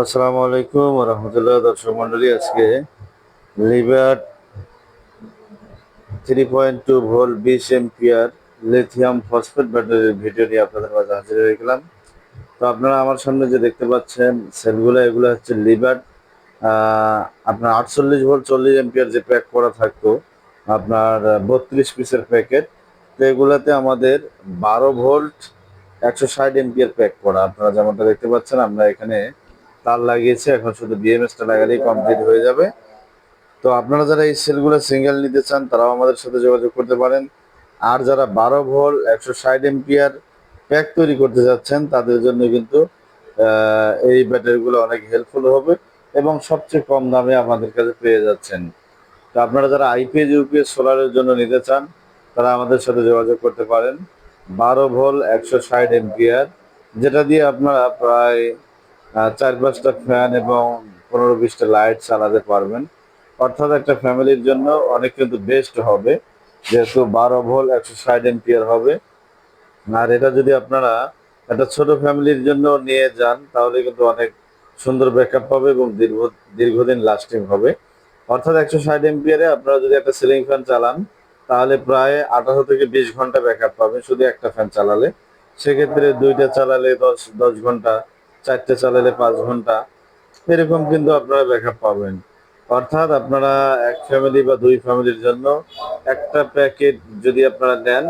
আসসালামু আলাইকুম রহমতুল্লাহ, দর্শক মন্ডলী আজকে লিভার থ্রি পয়েন্ট টু ভোল্ট বিশ এমপিয়ার লিথিয়াম ফসফেট ব্যাটারির ভিডিও নিয়ে আপনাদের মাঝে হাজির হয়ে গেলাম। তো আপনারা আমার সামনে যে দেখতে পাচ্ছেন, সেলগুলো, এগুলো হচ্ছে লিভার। আপনার আটচল্লিশ ভোল্ট চল্লিশ এমপিয়ার যে প্যাক করা থাকতো, আপনার বত্রিশ পিসের প্যাকেট, তো এগুলাতে আমাদের বারো ভোল্ট একশো ষাট এমপিয়ার প্যাক করা। আপনারা যেমনটা দেখতে পাচ্ছেন, আমরা এখানে তার লাগিয়েছে, এখন শুধু বিএমএসটা লাগালেই কমপ্লিট হয়ে যাবে। তো আপনারা যারা এই সেলগুলো সিঙ্গেল নিতে চান, তারাও আমাদের সাথে যোগাযোগ করতে পারেন। আর যারা বারো ভোল, একশো ষাট এমপিয়ার প্যাক তৈরি করতে যাচ্ছেন, তাদের জন্য কিন্তু এই ব্যাটারিগুলো অনেক হেল্পফুল হবে এবং সবচেয়ে কম দামে আমাদের কাছে পেয়ে যাচ্ছেন। তো আপনারা যারা আইপিএস ইউপিএস সোলারের জন্য নিতে চান, তারা আমাদের সাথে যোগাযোগ করতে পারেন। বারো ভোল, একশো ষাট এমপিয়ার যেটা দিয়ে আপনারা প্রায় চার পাঁচটা ফ্যান এবং পনেরো বিশটা লাইট চালাতে পারবেন। অর্থাৎ একটা ফ্যামিলির জন্য অনেক কিন্তু বেস্ট হবে। যেহেতু বারো ভোল্ট একশো ষাট এমপিয়ার হবে। আর এটা যদি আপনারা একটা ছোট ফ্যামিলির জন্য নিয়ে যান, তাহলে কিন্তু অনেক সুন্দর ব্যাকআপ পাবে এবং দীর্ঘ, দীর্ঘদিন লাস্টিং হবে। অর্থাৎ একশো ষাট এমপিয়ারে আপনারা যদি একটা সিলিং ফ্যান চালান, তাহলে প্রায় আঠারো থেকে বিশ ঘণ্টা ব্যাকআপ পাবেন শুধু একটা ফ্যান চালালে। সেক্ষেত্রে দুইটা চালালে দশ দশ ঘণ্টা চারটে চালালে পাঁচ ঘণ্টা, এরকম কিন্তু আপনারা ব্যাকআপ পাবেন। অর্থাৎ আপনারা এক ফ্যামিলি বা দুই ফ্যামিলির জন্য একটা প্যাকেট যদি আপনারা নেন,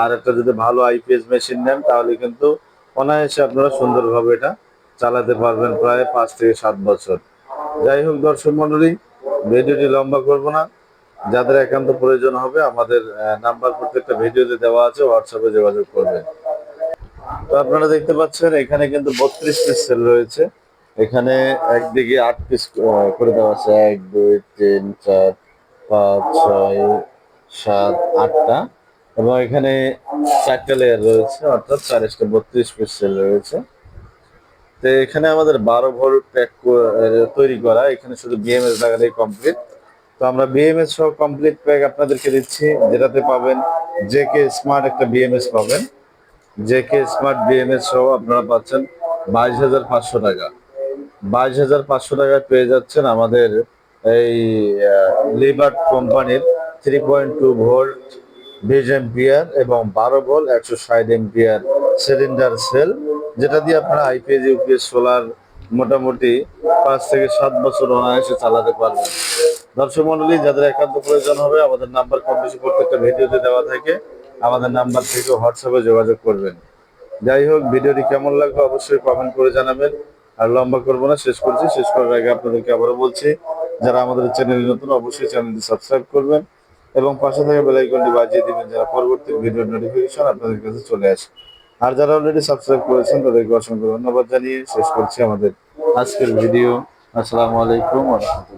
আর একটা যদি ভালো আইপিএস মেশিন নেন, তাহলে কিন্তু অনায়াসে আপনারা সুন্দরভাবে এটা চালাতে পারবেন প্রায় পাঁচ থেকে সাত বছর। যাই হোক দর্শক মন্ডলী, ভিডিওটি লম্বা করব না। যাদের একান্ত প্রয়োজন হবে, আমাদের নাম্বার প্রত্যেকটা ভিডিওতে দেওয়া আছে হোয়াটসঅ্যাপে যোগাযোগ করবেন। তো আপনারা দেখতে পাচ্ছেন, এখানে কিন্তু বত্রিশ পিস সেল রয়েছে। এখানে একদিকে আট পিস করে দেওয়া আছে। এক, দুই, তিন, চার, পাঁচ, ছয়, সাত, আটটা। এবং এখানে চারটা লেয়ার রয়েছে, অর্থাৎ চারিশটা বত্রিশ পিস সেল রয়েছে। তো এখানে আমাদের বারো ভর প্যাক তৈরি করা। এখানে শুধু বিএমএস লাগালেই কমপ্লিট তো আমরা বিএমএস সহ কমপ্লিট প্যাক আপনাদেরকে দিচ্ছি। যেটাতে পাবেন জেকে স্মার্ট একটা বিএমএস পাবেন। জেকে স্মার্ট বিএমএস সহ আপনারা পাচ্ছেন বাইশ হাজার পাঁচশো টাকা। বাইশ হাজার পাঁচশো টাকায় পেয়ে যাচ্ছেন আমাদের এই লিবার্ট কোম্পানির থ্রি পয়েন্ট টু ভোল্ট বিশ এম্পিয়ার এবং বারো ভোল্ট একশো ষাট এম্পিয়ার সিলিন্ডার সেল যেটা দিয়ে আপনারা আইপিএস ইউপিএস সোলার মোটামুটি পাঁচ থেকে সাত বছর অনায়াসে চালাতে পারবেন। দর্শক মন্ডলী যাদের একান্ত প্রয়োজন হবে, আমাদের নাম্বার কম বেশি প্রত্যেকটা ভিডিওতে দেওয়া থাকে। আমাদের নাম্বার থেকে হোয়াটসঅ্যাপে যোগাযোগ করবেন। যাই হোক, ভিডিওটি কেমন লাগবে অবশ্যই কমেন্ট করে জানাবেন। আর লম্বা করব না, শেষ করছি। শেষ করার আগে আপনাদেরকে আবারও বলছি, যারা আমাদের চ্যানেল নতুন, অবশ্যই চ্যানেলটি সাবস্ক্রাইব করবেন এবং পাশে থাকা বেল আইকনটি বাজিয়ে দিবেন যারা পরবর্তী ভিডিও নোটিফিকেশন আপনাদের কাছে চলে আসে। আর যারা অলরেডি সাবস্ক্রাইব করেছেন, তাদেরকে অসংখ্য ধন্যবাদ জানিয়ে শেষ করছি আমাদের আজকের ভিডিও আসসালামু আলাইকুম রাহমাতুল্লাহ।